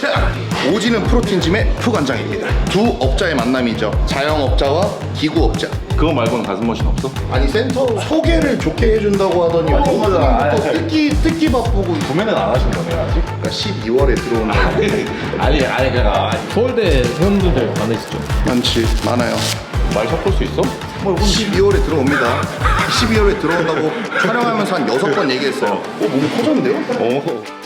자, 오지는 프로틴짐의 푸관장입니다. 두 업자의 만남이죠. 자영업자와 기구업자. 그거 말고는 가슴 머신 없어? 아니 센터 소개를 좋게 해준다고 하더니 아니, 오늘부터 아니, 뜯기 뜯기 바쁘고 구매는 안 하신 거네요 아직? 그러니까 12월에 들어온 거 아니 아니 그니까 서울대 회원분들 많으시죠? 많지 많아요. 말 섞을 수 있어? 뭐 12월에 들어옵니다. 12월에 들어온다고 촬영하면서 한 여섯 번 얘기했어요. 어, 몸 커졌는데요? 오.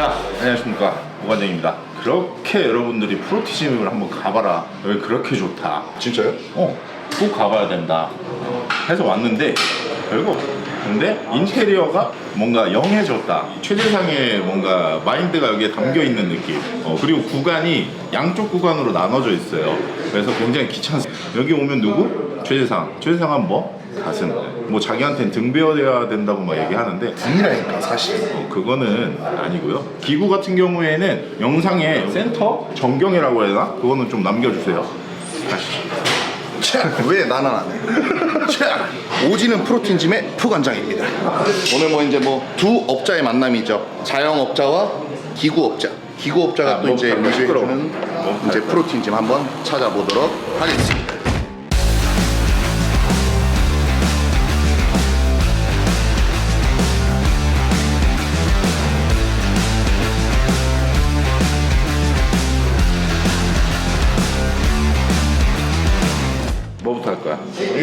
자, 안녕하십니까. 오관장입니다. 그렇게 여러분들이 프로티즘을 한번 가봐라. 여기 그렇게 좋다. 진짜요? 어, 꼭 가봐야 된다. 해서 왔는데, 없어. 근데 인테리어가 뭔가 영해졌다. 최대상의 뭔가 마인드가 여기에 담겨 있는 느낌. 어, 그리고 구간이 양쪽 구간으로 나눠져 있어요. 그래서 굉장히 귀찮습니다. 여기 오면 누구? 최대상. 최대상은 뭐? 가슴. 뭐 자기한테는 등배워야 된다고 막 얘기하는데 등이라니까 사실. 어, 그거는 아니고요. 기구 같은 경우에는 영상에 센터 전경이라고 해야 되나? 그거는 좀 남겨주세요. 자, 왜 나는 안 해? 자, 오지는 프로틴짐의 푸관장입니다. 오늘 뭐 이제 뭐 두 업자의 만남이죠. 자영업자와 기구업자. 기구업자가 아, 또 이제 몸팔 리뷰해주는 몸 이제 팔 프로틴짐 한번 찾아보도록 하겠습니다.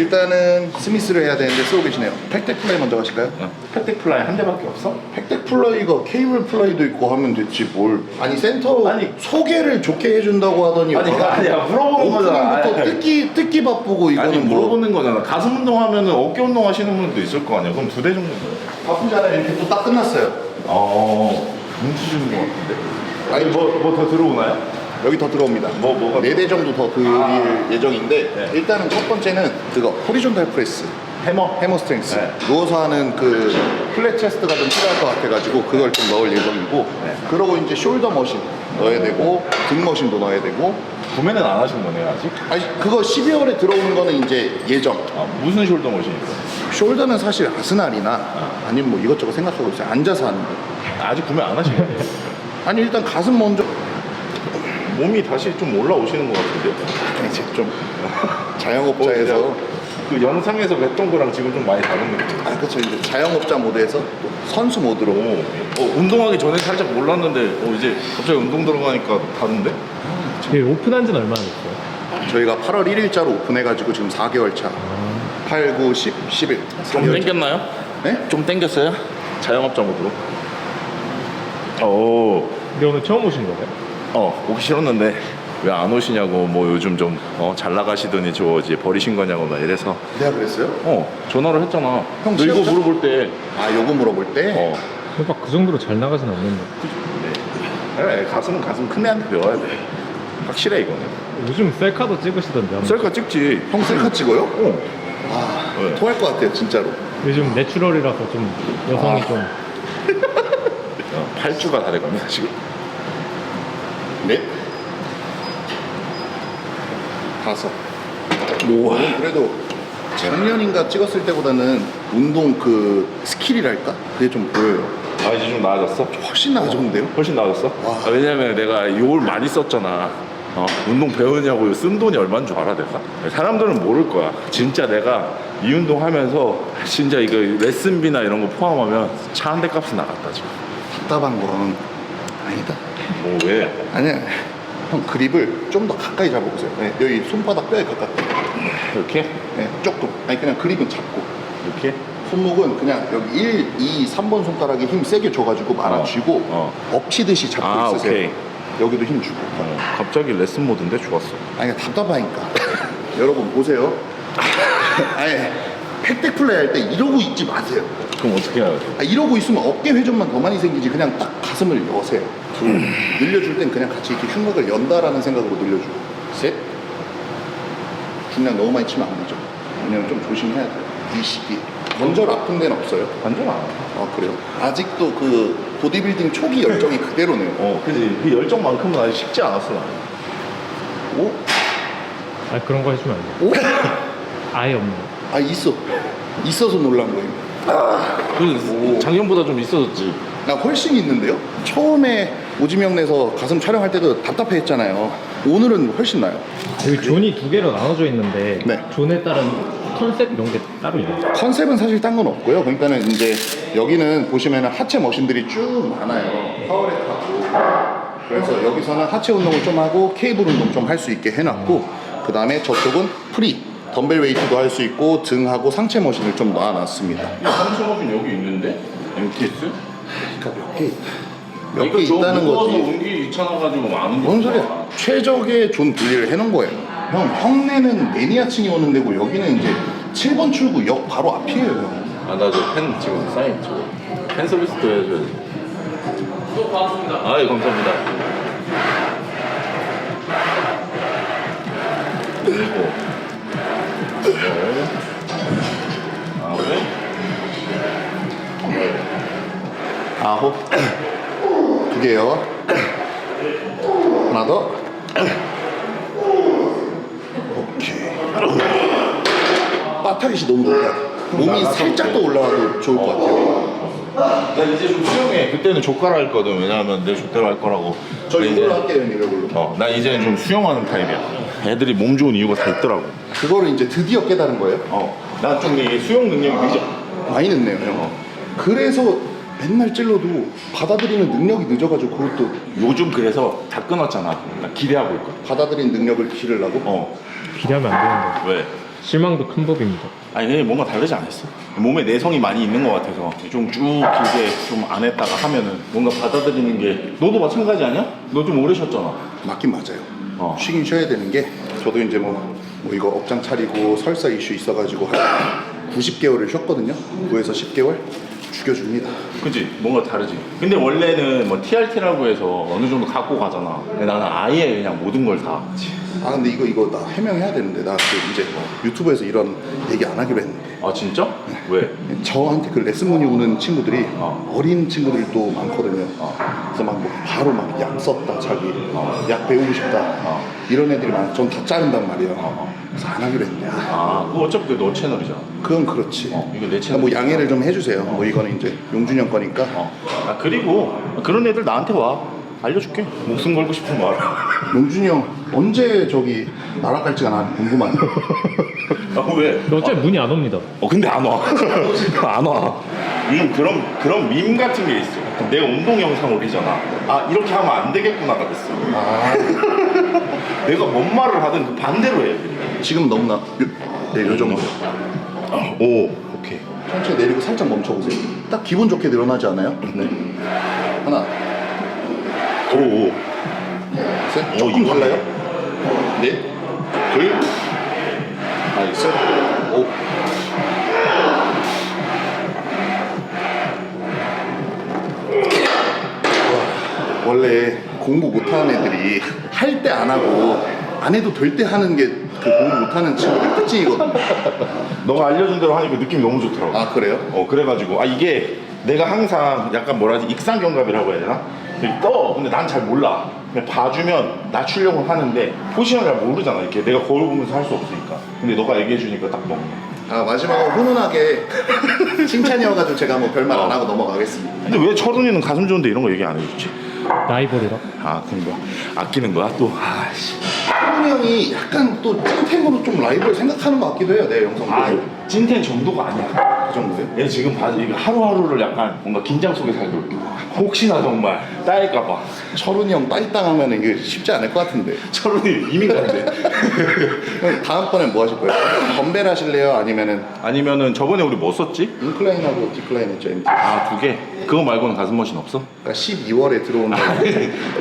일단은 스미스를 해야 되는데 쓰고 계시네요. 팩텍 플라이 먼저 가실까요? 어? 팩텍 플라이 한 대밖에 없어? 팩텍 플라이가 케이블 플라이도 있고 하면 됐지 뭘. 아니 센터 아니. 소개를 좋게 해준다고 하더니 아니, 와가지고 아니야, 물어보는 거잖아. 오프닝부터 아니, 뜯기 뜯기 바쁘고 이거는 아니 뭐 물어보는 거잖아. 가슴 운동하면 어깨 운동 하시는 분도 있을 거 아니야. 그럼 두 대 정도. 바쁘지 않아요. 이렇게 또 딱 끝났어요. 어, 눈치 주는 거 같은데. 아니 뭐 뭐 더 들어오나요? 여기 더 들어옵니다. 뭐, 뭐가 네 대 정도 더 드릴 아. 예정인데 네. 일단은 첫 번째는 그거 호리존탈 프레스. 해머. 해머 스트렝스 네. 누워서 하는 그 플랫 체스트가 좀 필요할 것 같아가지고 그걸 좀 넣을 예정이고 네. 그러고 이제 숄더 머신 넣어야 되고 등 머신도 넣어야 되고 구매는 안 하신 거네요 아직? 아니 그거 12월에 들어오는 거는 이제 예정 아, 무슨 숄더 머신이 있어? 숄더는 사실 아스날이나 아니면 뭐 이것저것 생각하고 있어요 앉아서 하는 거 아직 구매 안 하신 거예요? 아니 일단 가슴 먼저 몸이 다시 좀 올라오시는 것 같은데? 이제 좀 자영업자에서 그 영상에서 뵀던 거랑 지금 좀 많이 다른 느낌. 아 그렇죠 이제 자영업자 모드에서 또 선수 모드로 오, 어, 운동하기 전에 살짝 몰랐는데 어, 이제 갑자기 운동 들어가니까 다른데? 이게 오픈한 지는 얼마나 됐어요? 저희가 8월 1일자로 오픈해가지고 지금 4개월 차 8, 9, 10, 11좀 4개월 차. 땡겼나요? 네? 좀 땡겼어요? 자영업자 모드로. 오, 근데 오늘 처음 오신 거예요? 어, 오기 싫었는데 왜 안 오시냐고 뭐 요즘 좀 어, 잘 나가시더니 저 이제 버리신 거냐고 막 이래서 내가 그랬어요? 어 전화를 했잖아. 형 너 이거? 물어볼 때 아 요거 물어볼 때? 어. 그러니까 그 정도로 잘 나가진 않는데 그래, 가슴은 가슴 큰 애한테 배워야 돼. 확실해 이거는. 요즘 셀카도 찍으시던데 한번. 셀카 찍지. 형 셀카 찍어요? 어. 아 왜? 토할 것 같아요 진짜로 요즘 내추럴이라서 좀 여성이 아. 좀 어, 8주가 다 돼갑니다 지금. 넷 다섯 우와 그래도 작년인가 찍었을 때보다는 운동 그 스킬이랄까? 그게 좀 보여요 아 이제 좀 나아졌어? 훨씬 나아졌는데요? 훨씬 나아졌어? 와. 아, 왜냐면 내가 욕을 많이 썼잖아. 어, 운동 배우냐고 쓴 돈이 얼마인 줄 알아 내가? 사람들은 모를 거야. 진짜 내가 이 운동 하면서 진짜 이거 레슨비나 이런 거 포함하면 차 한 대 값은 나갔다 지금. 답답한 건 아니다 뭐 왜? 아니야 형 그립을 좀 더 가까이 잡아보세요 네, 여기 손바닥 뼈에 가깝게 이렇게? 네, 조금 아니 그냥 그립은 잡고 이렇게? 손목은 그냥 여기 1, 2, 3번 손가락에 힘 세게 줘가지고 말아쥐고 어. 엎치듯이 잡고 아, 있으세요 오케이. 여기도 힘 주고 어, 갑자기 레슨 모드인데 좋았어. 아니 답답하니까 여러분 보세요 아니 팩텍 플레이 할 때 이러고 있지 마세요 그럼 어떻게 해야 돼? 아, 이러고 있으면 어깨 회전만 더 많이 생기지 그냥 딱 가슴을 여세요 둘 늘려줄 땐 그냥 같이 이렇게 흉곽을 연다라는 생각으로 늘려주고 셋 중량 너무 많이 치면 안 되죠 왜냐면 좀 조심해야 돼요 이 시기 관절 아픈 데는 없어요 완전 안. 아 그래요? 아직도 그 보디빌딩 초기 열정이 그대로네요 어, 그지. 그 열정만큼은 아직 식지 않았어. 나는. 오? 아 그런 거 해주면 안 돼요. 오? 아예 없네. 아 있어 있어서 놀란 거예요 그 작년보다 좀 있어졌지. 나 훨씬 있는데요? 처음에 오지명 내서 가슴 촬영할 때도 답답해 했잖아요. 오늘은 훨씬 나요. 여기 존이 두 개로 나눠져 있는데 네. 존에 따른 컨셉 이런 게 따로 있나요? 컨셉은 사실 딴 건 없고요. 그러니까는 이제 여기는 보시면은 하체 머신들이 쭉 많아요. 파워레트하고. 그래서 여기서는 하체 운동을 좀 하고 케이블 운동 좀 할 수 있게 해놨고 그 다음에 저쪽은 프리 덤벨 웨이트도 할 수 있고 등하고 상체 머신을 좀 놔놨습니다. 삼성업은 여기 있는데 MTS? 그러니까 몇 개, 몇 개 있다는 거지. 옮기 귀찮아가지고 많은 뭔 소리야? 최적의 존 분리를 해놓은 거예요. 형, 형네는 매니아층이 오는 데고 여기는 이제 7번 출구 역 바로 앞이에요. 형. 아나저팬 지금 사인 저거 팬 서비스도 해줘야지 또 반갑습니다 아예 감사합니다 그리고 아 왜? 아홉 두 개요. 하나 더. 오케이. 빠타깃이 너무 높아 몸이 살짝 더 올라가도 좋을 것 같아요. 나 이제 좀 수영해. 그때는 조카라 했거든. 왜냐면 내 조대로 할 거라고. 저 근데 이걸로 할게요 형, 이걸로. 어, 나 이제는 좀 수영하는 타입이야. 애들이 몸 좋은 이유가 다 있더라고. 그거를 이제 드디어 깨달은 거예요? 어, 난좀 이게 수영 능력이 늦어 많이 늦네요 형. 그래서 맨날 찔러도 받아들이는 능력이 늦어가지고 그것도 요즘 그래서 다 끊었잖아 나 기대하고 있거든 받아들이는 능력을 기르려고 어 기대하면 안 되는데 왜? 실망도 큰 법입니다. 아니 근데 뭔가 다르지 않았어? 몸에 내성이 많이 있는 것 같아서 좀 쭉 길게 좀 안 했다가 하면은 뭔가 받아들이는 게 너도 마찬가지 아니야? 너 좀 오래 쉬었잖아 맞긴 맞아요. 어. 쉬긴 쉬어야 되는 게 저도 이제 뭐, 뭐 이거 업장 차리고 설사 이슈 있어가지고 한 90개월을 쉬었거든요. 9에서 10개월 죽여줍니다. 그치? 뭔가 다르지 근데 원래는 뭐 TRT라고 해서 어느 정도 갖고 가잖아 근데 나는 아예 그냥 모든 걸 다 아 근데 이거 이거 나 해명해야 되는데 나그 이제 유튜브에서 이런 얘기 안 하기로 했는데 아 진짜? 왜? 저한테 그 레슨 문의 오는 친구들이 어. 어. 린 친구들도 많거든요. 어. 그래서 막 뭐 바로 막 약 썼다 자기 어. 약 배우고 싶다 어. 이런 애들이 많아. 전 다 자른단 말이에요. 어. 그래서 안 하기로 했는데 아, 아 그거 어차피 너 채널이잖아 그건 그렇지. 어, 이거 내 그러니까 채널 뭐 양해를 좀 해주세요. 뭐 이거는 이제 용준이 형 거니까. 어. 아 그리고 그런 애들 나한테 와 알려줄게 목숨 걸고 싶은 말 용준이 형 언제 저기 날아갈지가 난 궁금하네. 아 왜? 어차피 문이 안 옵니다. 어 근데 안 와. 안 와. 음 그런 그런 밈 같은 게 있어. 내가 운동 영상 올리잖아. 아 이렇게 하면 안 되겠구나가 됐어. 아 내가 뭔 말을 하든 그 반대로 해. 지금 너무나 요, 네, 요 정도. 오 오케이. 천천히 내리고 살짝 멈춰보세요. 딱 기분 좋게 늘어나지 않아요? 네. 하나, 오 오. 셋. 조금 이거네. 달라요? 넷, 둘, 하나, 셋, 오. 와, 원래 공부 못하는 애들이 할 때 안 하고 안 해도 될 때 하는 게 그 공부 못하는 친구들 특징이거든요. 너가 알려준 대로 하니까 느낌이 너무 좋더라고. 아 그래요? 어 그래가지고 아 이게 내가 항상 약간 뭐라 하지 익상견갑이라고 해야 되나? 이렇게 떠 근데 난 잘 몰라 그냥 봐주면 낮추려고 하는데 포지션을 잘 모르잖아 이렇게 내가 거울 보면서 할 수 없으니까 근데 너가 얘기해 주니까 딱 먹네 아 마지막으로 훈훈하게 칭찬이어가지고 제가 뭐 별말 안 하고 넘어가겠습니다. 근데 왜 철훈이는 가슴 좋은데 이런 거 얘기 안 해줬지? 라이벌이라. 아 그런 거야 아끼는 거야 또 아씨 훈훈이 형이 약간 또 찐템으로 좀 라이벌 생각하는 것 같기도 해요 내 영상 아 보고 찐텐 정도가 아니야 그 정도예요? 얘 지금 봐도 이거 하루하루를 약간 뭔가 긴장 속에 살고 있고 혹시나 정말 따일까봐 철훈이 형 따이 당하면 이게 쉽지 않을 것 같은데 철훈이 이민 간대 형 다음번엔 뭐 하실 거예요? 덤벨 하실래요? 아니면은 아니면은 저번에 우리 뭐 썼지? 인클라인하고 디클라인 했죠 MT 아 두 개? 그거 말고는 가슴머신 없어? 그러니까 12월에 들어온 거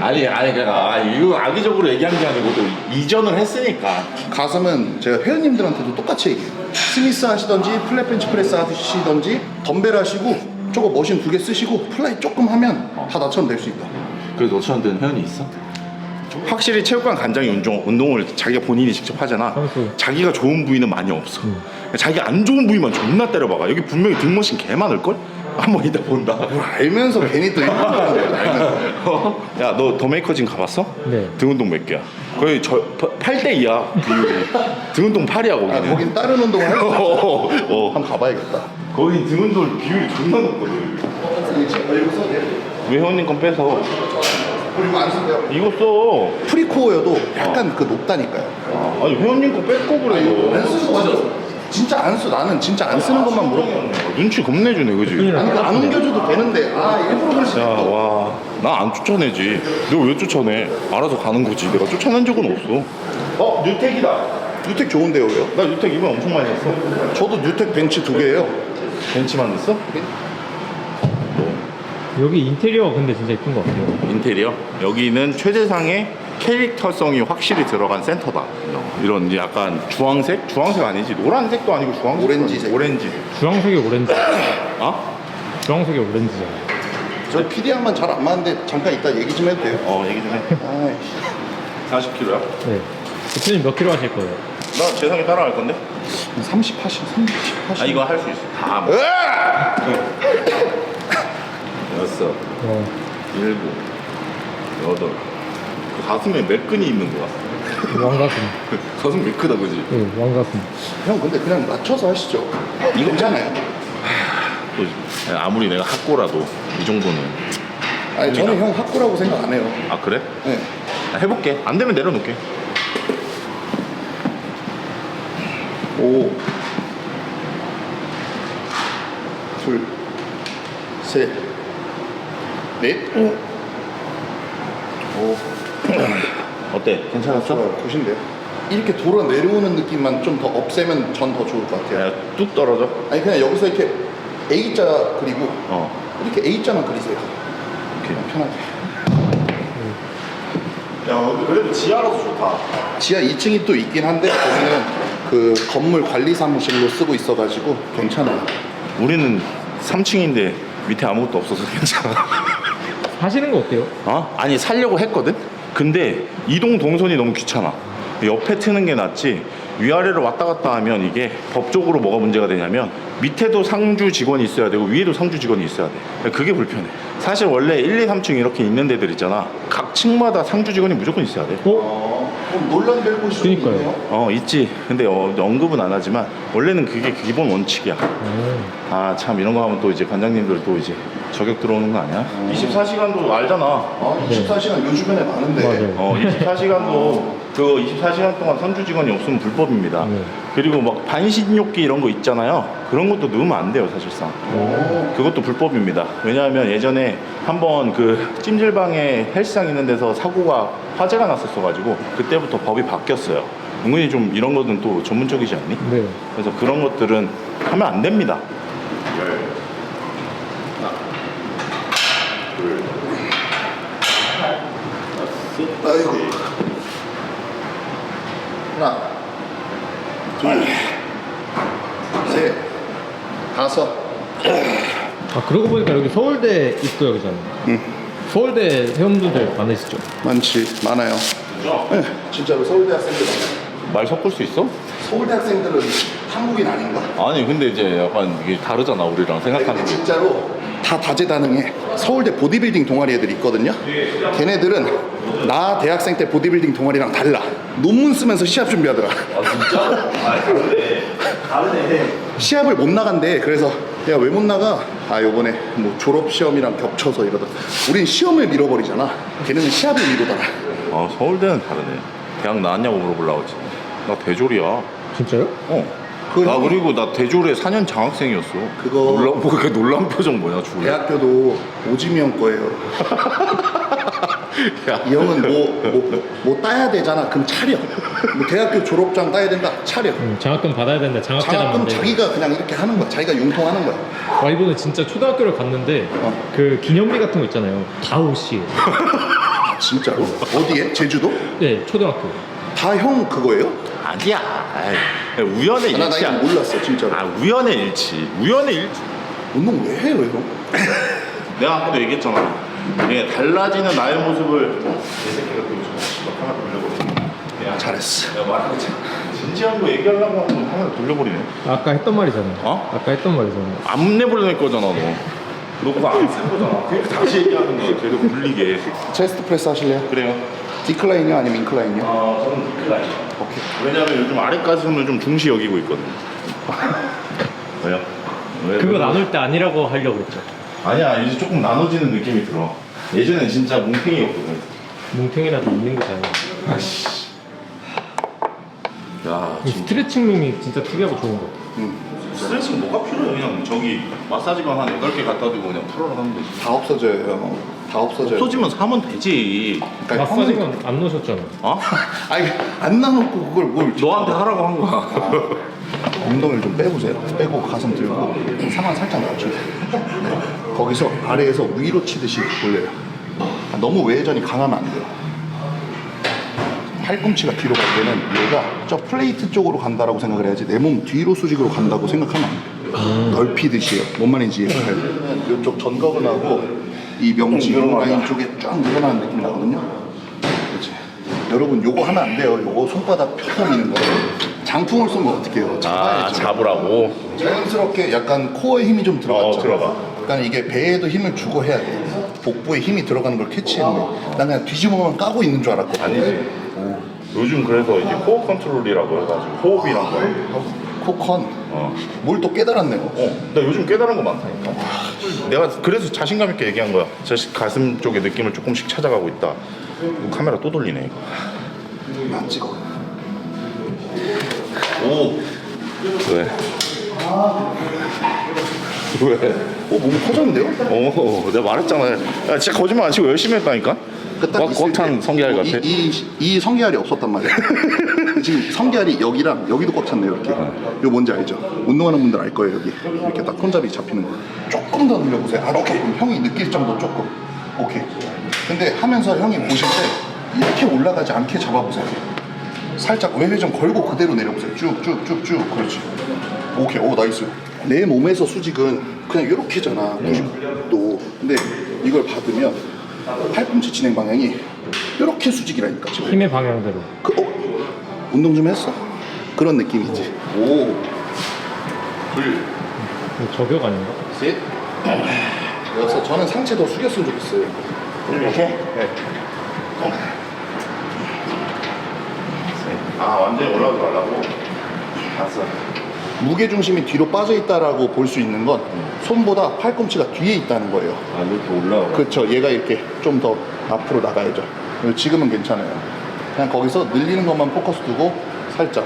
아니 아니 그러니까 아, 이거 악의적으로 얘기한 게 아니고 또 이전을 했으니까 가슴은 제가 회원님들한테도 똑같이 얘기해요 스미스 하시던지 플랫 벤치 프레스 하시던지 덤벨 하시고 저거 머신 두 개 쓰시고 플라이 조금 하면 다 나처럼 될 수 있다 그래서 너처럼 회원이 있어? 확실히 체육관 간장이 운동, 운동을 자기가 본인이 직접 하잖아 선수. 자기가 좋은 부위는 많이 없어 자기 안 좋은 부위만 존나 때려박아 여기 분명히 등머신 개 많을걸? 한번 이따 본다 뭘 알면서 괜히 또 이런 거 하는 거야 알면서 야너 더 메이커진 가봤어? 네. 등 운동 몇 개야? 거의 저 8대 2야 비율이 등 운동 8이야 아, 거기는 거긴 다른 운동을 할수 있어 어, 어. 한번 가봐야겠다 거기 등 운동 비율이 존나 높거든? 어, 이거? 왜 회원님 건 뺏어? 그리고 안 쓴대요. 이거 써. 프리코어여도 약간 그 높다니까요. 아, 아니 회원님 거 뺏고 그래 이거. 안 쓰는 거 진짜 안 써. 나는 진짜 안 쓰는 것만 물어봐. 눈치 겁내 주네 그지? 아니, 그안 옮겨줘도 되는데, 아, 일부러 그러지. 야, 와, 나 안 쫓아내지. 너 왜 쫓아내? 알아서 가는 거지. 내가 쫓아낸 적은 없어. 어, 뉴텍이다. 뉴텍 좋은데요, 왜요? 나 뉴텍 이번 엄청 많이 샀어. 저도 뉴텍 벤치 두 개예요. 벤치만 냈어? 여기 인테리어 근데 진짜 이쁜 것 같아요. 인테리어. 여기는 최재상의 캐릭터성이 확실히 들어간 센터다. 이런 이제 약간 주황색? 주황색 아니지? 노란색도 아니고 주황색. 오렌지색. 오렌지. 주황색이 오렌지. 어? 주황색이 오렌지잖아. 저 PD랑만 잘 안 맞는데 잠깐 이따 얘기 좀 해도 돼요? 어, 얘기 좀 해. 아이씨. 40kg야? 네. 대표님 몇 킬로 하실 거예요? 나 재상이 따라갈 건데? 30 하시, 30 하시. 아, 이거 할 수 있어. 다. 여섯. 어, 일곱, 여덟. 그 가슴에 매끈이 있는 것 같아. 왕가슴. 가슴 매 크다, 그지? 네, 왕가슴. 형 근데 그냥 맞춰서 하시죠. 이거 괜찮아요. 또 아무리 내가 학고라도 이 정도는. 아니 저는 형 학구라고 생각 안 해요. 아, 그래? 네. 아, 해볼게. 안 되면 내려놓게. 오, 둘, 셋, 넷, 오. 어때? 괜찮았어? 좋아요. 굿인데요. 이렇게 돌아 내려오는 느낌만 좀 더 없애면 전 더 좋을 것 같아요. 야, 뚝 떨어져? 아니 그냥 여기서 이렇게 A자 그리고 어. 이렇게 A자만 그리세요. 오케이. 편하게. 야, 그래도 지하라서 좋다. 지하 2층이 또 있긴 한데 거기는 그 건물 관리 사무실로 쓰고 있어가지고 괜찮아요. 우리는 3층인데 밑에 아무것도 없어서 괜찮아. 하시는 거 어때요? 어? 아니 살려고 했거든? 근데 이동 동선이 너무 귀찮아 옆에 트는 게 낫지 위아래로 왔다 갔다 하면 이게 법적으로 뭐가 문제가 되냐면 밑에도 상주 직원이 있어야 되고 위에도 상주 직원이 있어야 돼 그게 불편해 사실 원래 1, 2, 3층 이렇게 있는 데들 있잖아 각 층마다 상주 직원이 무조건 있어야 돼 어? 어, 그럼 논란 될 곳이. 있네요. 어 있지 근데 어, 언급은 안 하지만 원래는 그게 기본 원칙이야 어. 아참 이런 거 하면 또 이제 관장님들 또 이제 저격 들어오는 거 아니야? 24시간도 알잖아 아, 24시간 요 주변에 많은데. 맞아요. 어, 24시간도 그 24시간 동안 선주 직원이 없으면 불법입니다. 네. 그리고 막 반신욕기 이런 거 있잖아요. 그런 것도 넣으면 안 돼요, 사실상. 오. 그것도 불법입니다. 왜냐하면 예전에 한번 그 찜질방에 헬스장 있는 데서 사고가 화재가 났었어가지고 그때부터 법이 바뀌었어요. 은근히 좀 이런 거는 또 전문적이지 않니? 네. 그래서 그런 것들은 하면 안 됩니다. 아이고. 하나, 둘, 셋, 다섯. 아 그러고 보니까 여기 서울대 입구역 이잖아요. 서울대 회원분들 많으시죠? 많지, 많아요. 네, 진짜로 서울대 학생들 많아요. 말 섞을 수 있어? 서울대 학생들은 한국인 아닌가? 아니 근데 이제 약간 이게 다르잖아 우리랑 생각하는 근데 게. 진짜로 다 다재다능해. 서울대 보디빌딩 동아리 애들 있거든요. 걔네들은 나 대학생 때 보디빌딩 동아리랑 달라. 논문 쓰면서 시합 준비하더라. 아 진짜? 아 다르네. 다르네. 시합을 못 나간대. 그래서 야 왜 못 나가? 아 요번에 뭐 졸업 시험이랑 겹쳐서 이러다. 우린 시험을 밀어버리잖아. 걔네는 시합을 미루더라. 아 서울대는 다르네. 대학 나왔냐고 물어보려고 했지. 나 대졸이야. 진짜요? 어. 그나 형이- 그리고 나 대졸에 4년 장학생이었어. 그거- 놀라 뭐 그렇게 놀란 표정 뭐냐 주에. 대학교도 오지미 형 거예요. 야. 이 형은 뭐, 뭐, 뭐 따야 되잖아. 그럼 차려. 뭐 대학교 졸업장 따야 된다. 차려. 음, 장학금 받아야 된다. 장학재단 장학금 만들고. 자기가 그냥 이렇게 하는 거야. 자기가 융통하는 거야. 와 이번에 진짜 초등학교를 갔는데 어. 그 기념비 같은 거 있잖아요. 다 옷이에요. 진짜로? 어디에? 제주도? 네, 초등학교. 다 형 그거예요? 아니야. 아이, 우연의 아, 나, 나 일치야. 이거 몰랐어, 진짜로. 아 우연의 일치. 우연의 일치. 운동 왜 해요, 형? 내가 아까도 얘기했잖아. 예, 달라지는 나의 모습을 내 새끼가 또 지금 하나 돌려버리네. 야, 잘했어. 내가 거 진지한 거 얘기하려고 하면 하나 돌려버리네. 아까 했던 말이잖아요. 어? 아까 했던 말이잖아요. 안 내보낼 거잖아 너. 너 그거 안쓸 거잖아. 다시 얘기하는 거야. 계속 불리게. 체스트 프레스 하실래요? 그래요. 디클라인이요? 아니면 인클라인이요? 아 저는 디클라인. 오케이. 왜냐면 요즘 아래 가슴을 좀 중시 여기고 있거든. 왜요? 왜, 그거 왜? 나눌 때 아니라고 하려고 했죠. 아니야 이제 조금 나눠지는 느낌이 들어 예전엔 진짜 뭉탱이였거든 뭉탱이라도 있는 거잖아. 아씨 야이 스트레칭 룸이 진짜 특이하고 좋은 거. 스트레칭 뭐가 필요해 그냥 저기 마사지건 한 8개 갖다 두고 그냥 풀어라 하면 되지 다 없어져요. 다 없어져요. 없어지면 사면 되지 그러니까 형은- 마사지건 안 넣으셨잖아. 어? 아니 안 나놓고 그걸 뭘 너한테 하라고 한 거야 엉덩이를 좀 빼보세요. 빼고 가슴 들고 상완 살짝 낮추세요. 네. 거기서 아래에서 위로 치듯이 올려요. 아, 너무 외전이 강하면 안 돼요. 팔꿈치가 뒤로 갈 때는 얘가 저 플레이트 쪽으로 간다라고 생각을 해야지 내 몸 뒤로 수직으로 간다고 생각하면 안 돼요. 넓히듯이요. 뭔 말인지 이해가요. 이쪽 전거근하고 이 명치 라인 쪽에 쫙 늘어나는 느낌이 나거든요. 그렇지. 여러분 요거 하면 안 돼요. 요거 손바닥 펴서 미는 거. 장풍을 쏘면 어떻게 해요? 아 잡아야죠. 잡으라고 자연스럽게 약간 코어에 힘이 좀 들어갔죠. 어, 들어가. 그러니까 이게 배에도 힘을 주고 해야 돼. 복부에 힘이 들어가는 걸 캐치했네. 난 그냥 뒤집어만 까고 있는 줄 알았거든. 아니지 요즘 그래서 이제 호흡 컨트롤이라고 해가지고 호흡이란 거 하고 코컨. 어. 뭘 또 깨달았네요. 어, 나 요즘 깨달은 거 많다니까. 내가 그래서 자신감 있게 얘기한 거야. 저 가슴 쪽의 느낌을 조금씩 찾아가고 있다. 이거 카메라 또 돌리네 이거. 안 찍어. 오. 왜? 왜? 어, 몸 커졌는데요? 어, 내가 말했잖아. 야, 진짜 거짓말 안 치고 열심히 했다니까. 그딱 꽉찬 때 성게알 같아. 이, 이, 이 성게알이 없었단 말이야. 지금 성게알이 여기랑 여기도 꽉 찼네요, 이렇게. 이거 뭔지 알죠? 운동하는 분들 알 거예요, 여기. 이렇게 딱 손잡이 잡히는 거. 조금 더 늘려보세요. 아주 조금. 형이 느낄 정도 조금. 오케이. 근데 하면서 형이 보실 때 이렇게 올라가지 않게 잡아보세요. 살짝 외회 좀 걸고 그대로 내려보세요. 쭉, 쭉, 쭉, 쭉. 그렇지. 오케이. 오, 나이스. 내 몸에서 수직은 그냥 이렇게잖아. 90도. 근데 이걸 받으면 팔꿈치 진행 방향이 이렇게 수직이라니까 지금. 힘의 방향대로. 그, 어? 운동 좀 했어? 그런 느낌이지. 오. 둘, 이거 저격 아닌가? 셋. 여섯. 저는 상체 더 숙였으면 좋겠어요. 이렇게? 네. 아, 완전히 올라가지 말라고. 알았어. 무게 중심이 뒤로 빠져 있다라고 볼 수 있는 건 손보다 팔꿈치가 뒤에 있다는 거예요. 아, 이렇게 올라가. 그렇죠. 얘가 이렇게 좀 더 앞으로 나가야죠. 지금은 괜찮아요. 그냥 거기서 늘리는 것만 포커스 두고 살짝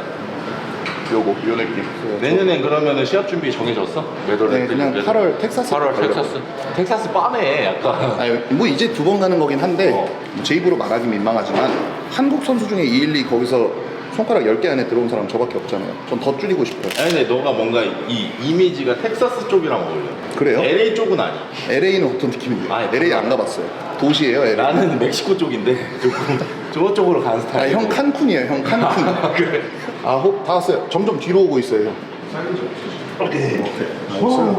요거 요 느낌. 내년엔 그러면은 시합 준비 정해졌어? 매달 네, 그냥 8월 텍사스 8월 가려고. 텍사스. 텍사스 빠네, 약간. 아니, 뭐 이제 두 번 가는 거긴 한데 어. 뭐제 입으로 말하기 민망하지만 한국 선수 중에 2, 1, 2 거기서 손가락 10개 안에 들어온 사람 저밖에 없잖아요. 전 더 줄이고 싶어요. 아니, 근데 너가 뭔가 이 이미지가 텍사스 쪽이랑 어울려. 그래요? LA 쪽은 아니야. LA는 어떤 느낌인데요? 아니, LA 안 가봤어요. 도시예요, LA. 나는 멕시코 쪽인데 조금 저쪽으로 가는 아, 스타일. 형 칸쿤이에요, 형 칸쿤. 그래. 아, 호, 다 왔어요. 점점 뒤로 오고 있어요, 형. 오케이. 나이스.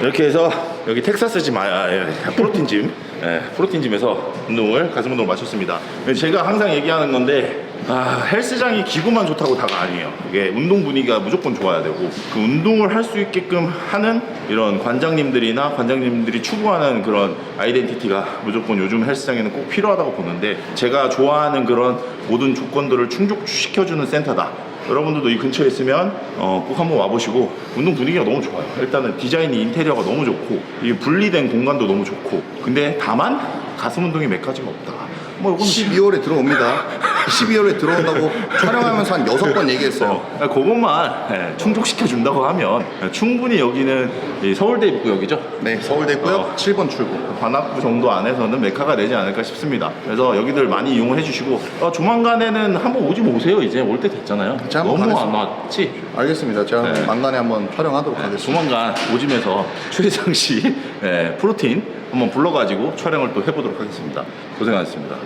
이렇게 해서 여기 텍사스 짐, 아, 아, 예, 프로틴 짐, 예, 프로틴 짐에서 운동을 가슴 운동을 마쳤습니다. 제가 항상 얘기하는 건데 아, 헬스장이 기구만 좋다고 다가 아니에요. 이게 운동 분위기가 무조건 좋아야 되고 그 운동을 할 수 있게끔 하는 이런 관장님들이나 관장님들이 추구하는 그런 아이덴티티가 무조건 요즘 헬스장에는 꼭 필요하다고 보는데 제가 좋아하는 그런 모든 조건들을 충족시켜주는 센터다. 여러분들도 이 근처에 있으면 어, 꼭 한번 와보시고 운동 분위기가 너무 좋아요. 일단은 디자인이 인테리어가 너무 좋고 이 분리된 공간도 너무 좋고 근데 다만 가슴 운동이 몇 가지가 없다. 뭐 이건 12월에 들어옵니다. 12월에 들어온다고 촬영하면서 한 여섯 번 얘기했어요. 어, 그것만 예, 충족시켜 준다고 하면 예, 충분히 여기는 이 서울대 입구역이죠. 네, 서울대 있고요. 어. 7번 출구. 관악구 정도 안에서는 메카가 되지 않을까 싶습니다. 그래서 여기들 많이 이용해 주시고 어, 조만간에는 한번 오지 오세요. 이제 올 때 됐잖아요. 제가 한번 너무 안 가겠습니다. 왔지? 알겠습니다. 제가 네. 만간에 한번 촬영하도록 하겠습니다. 조만간 오짐에서 최혜상 씨 예, 프로틴 한번 불러가지고 촬영을 또 해보도록 하겠습니다. 고생하셨습니다.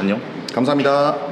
안녕. 감사합니다.